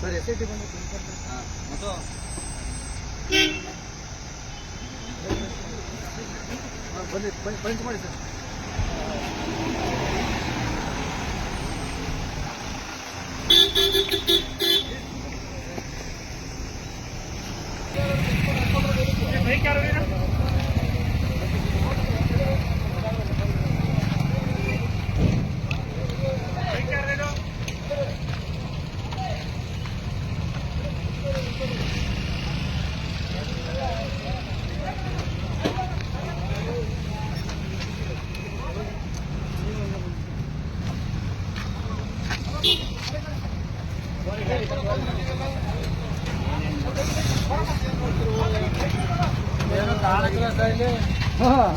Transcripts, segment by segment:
Sir. S I T ಬಂದು ಮತ್ತು? ಬನ್ನಿ ಪಂಚ್ ಮಾಡಿ ಸರ್. ಅದಕ್ಕೆ ಅದೇ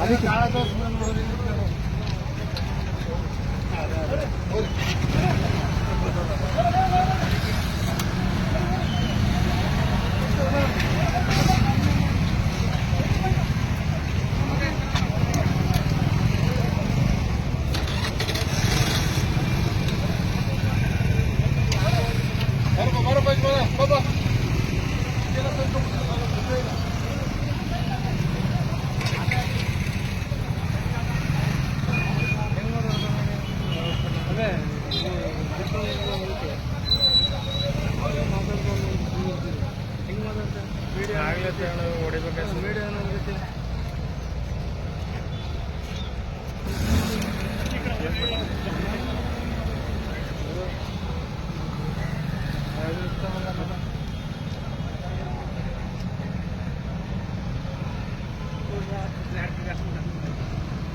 ಅದಕ್ಕೆ ಮಾತಾಡ್ತಾರೆ ಆಗ್ಲೇ ಹೊಡಿಬೇಕು ಮೀಡಿಯಾ Gracias.